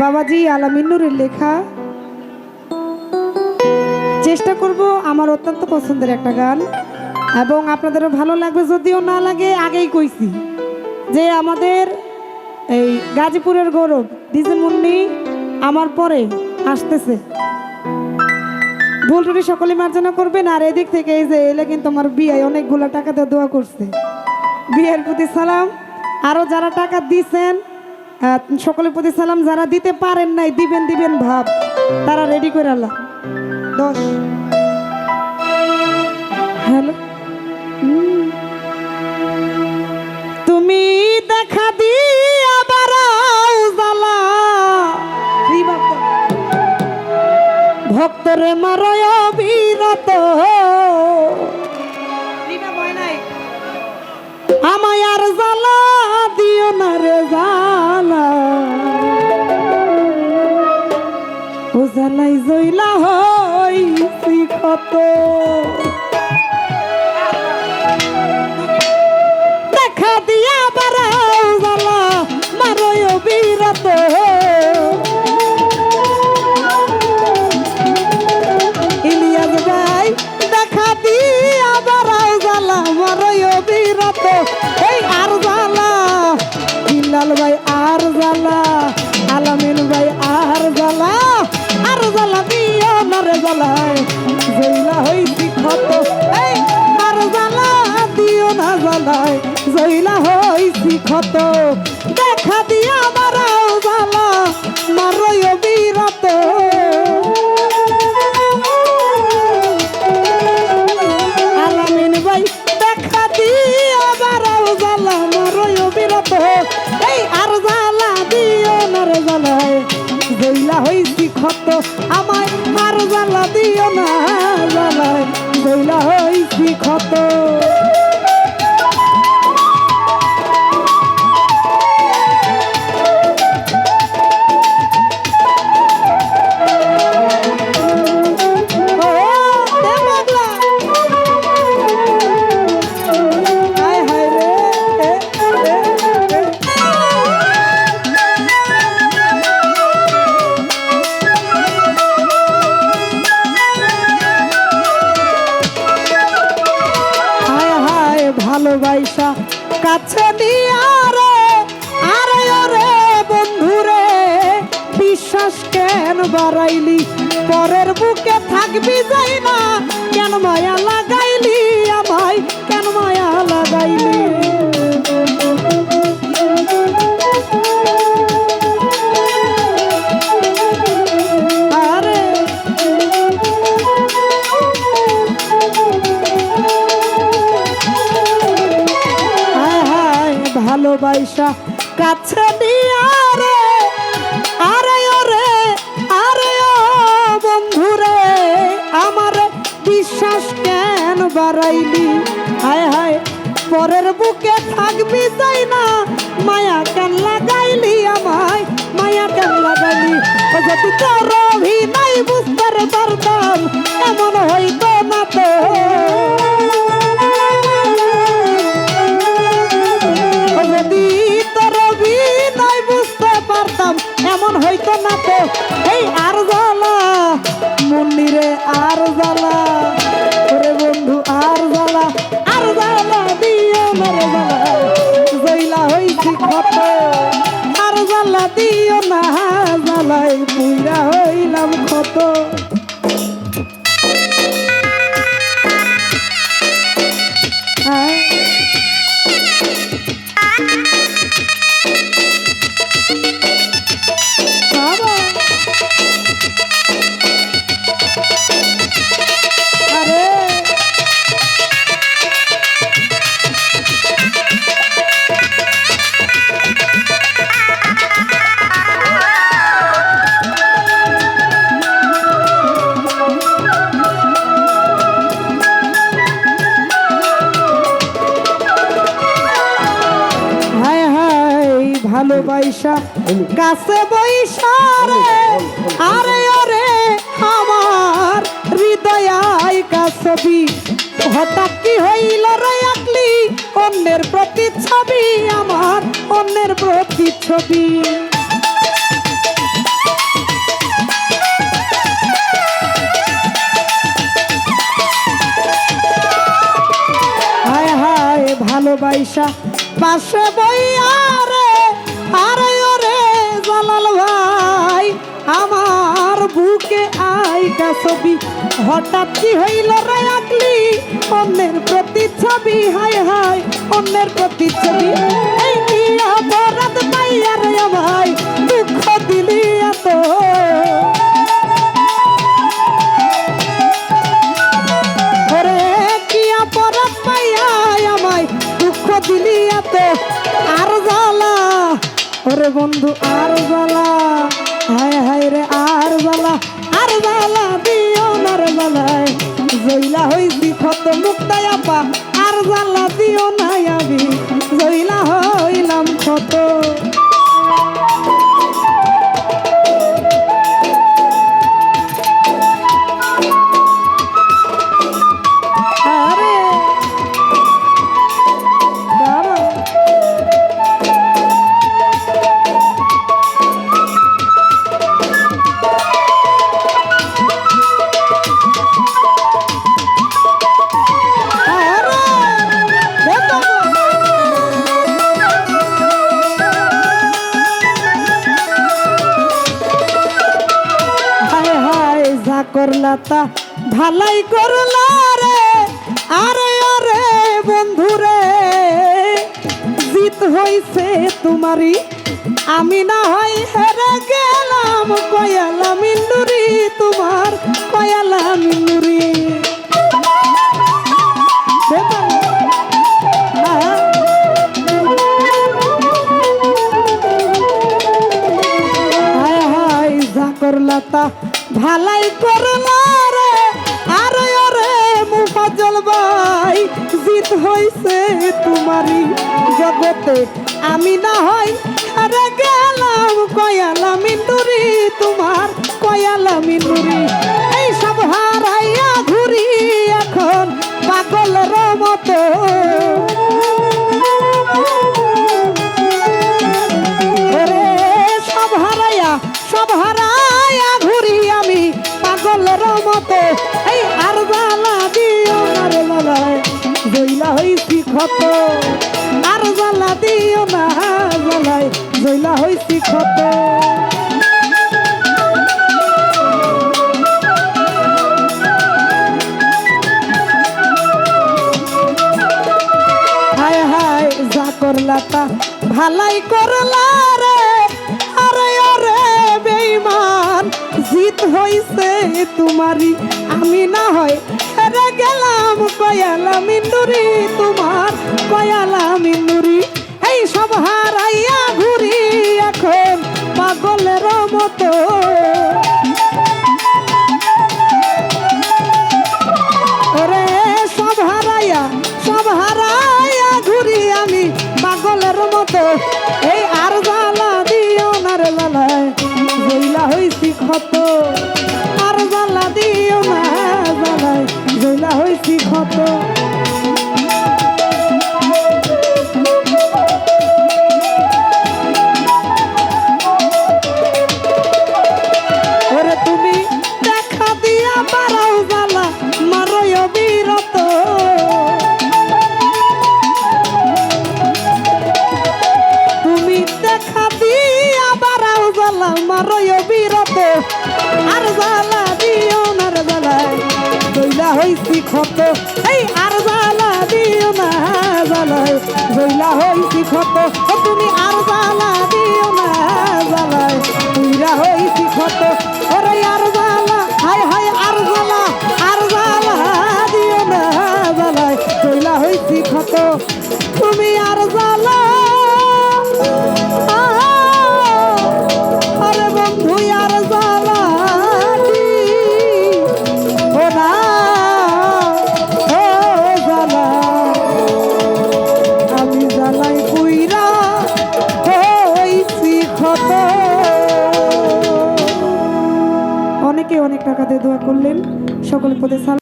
বাবাজি আলামিনুরের লেখা। চেষ্টা করব আমার অত্যন্ত পছন্দের একটা গান এবং আপনাদেরও ভালো লাগবে যদিও না লাগে আগেই কইছি যে আমাদের এই গাজীপুরের গৌরব ডিজে মুন্নি আমার পরে আসতেছে। ভুল টুটি সকলে মার্জনা করবেন আর এদিক থেকে এই যে এলে কিন্তু আমার বিয়ে অনেকগুলো টাকা দিয়ে দোয়া করছে। বিয়ের প্রতি সালাম। আরও যারা টাকা আহ, সকলের প্রতি সালাম যারা দিতে পারেন নাই, দিবেন দিবেন ভাব। তারা রেডি করে আল্লাহ। দশ। জ্বালাই জইলা হইছি কত। জ্বালা দিয়া নারে জ্বালায়। জৈলা হইছি ক্ষত। এই আর দিও না জ্বালায়। জৈলা হইছি ক্ষত। দেখা দিয়া বারাও জ্বালা, মারয় বিরত হইছি কাছে নিয়া রে আরে ওরে বন্ধুরে, বিশ্বাস কেন বাড়াইলি? পরের বুকে থাকবি যাই না, কেন মায়া লাগাইলি আমায়? কেন মায়া লাগাইলি? ভালোবাসা কাছে নিয়া রে আরে ওরে, আরে ও বন্ধুরে, আমার বিশ্বাস কেন বাড়াইলি? হায় হায়, পরের বুকে থাকবি তাই না, মায়া কেন লাগাইলি আমায়? মায়া কেন লাগাইলি? যদি তোর অভিনয় বুঝতে পুইরা হইলাম ক্ষত। বৈশা গাছে বৈশা রে। আরে ওরে আমার হৃদয় ছবি হঠাৎ কি হইল রে আকলি? অন্যের প্রতি ছবি আমার, অন্যের প্রতি ছবি ভালোবাসা পাশে বইয়া আরে ওরে জালাল ভাই, আমার বুকে আইকা ছবি। হঠাৎ কি হইল রে আকলি অন্যের প্রতিচ্ছবি হাই হাই অন্যের প্রতিচ্ছবি এই কি অপরাধ পাইয়া রে ভাই, দুঃখ দিলি এত। বন্ধু, আর বলা। হায় হায় রে, আর বলা। আর বলা দিও নার বালায় জইলা হইছি ক্ষত মুক্তায় আপা। আর বলা দিও নাই আমি। জইলা হইলাম ক্ষত। করলা তা ভালাই করলা রে। আরে আরে বন্ধু রে জিত হইছে তোমারই। আমি না হয় হেরে গেলাম, কয়ালা মিন্নুরি জিত হয়েছে তোমারই জগতে। আমি না হয় আরে গেলাম কয়ালামি নুরি তোমার কয়ালামি মিন্ডুরি হইছি ক্ষত আর জ্বালা দিও না জ্বালায় জইলা হইছি ক্ষত হায় হায়, যা করলা তা ভালাই করলা রে। আরে আরে, বেঈমান, জিত হইছে তোমারই। আমি না হয় হেরে গেলাম, কয়ালা মিন্ডুরি তোমার, কয়ালা মিন্ডুরি এই সব হারাইয়া ঘুরি এখন পাগলের মতো। ওরে সব হারাইয়া সব হারাইয়া ঘুরি আমি পাগলের মতো। এই আর জ্বালা দিও না রে লালায় হইছি ক্ষত। ওরে তুমি দেখা দিয়া বারাও জ্বালা মারয় বিরত। তুমি দেখা দিয়া বারাও জ্বালা মারয় ক্ষত এই আর জ্বালা দিও না জ্বালায় জইলা হইছি ক্ষত তুমি আর জ্বালা দিও না জ্বালায় তুইরা হইছি টাকা দিয়ে দোয়া করলেন। সকলের সালাম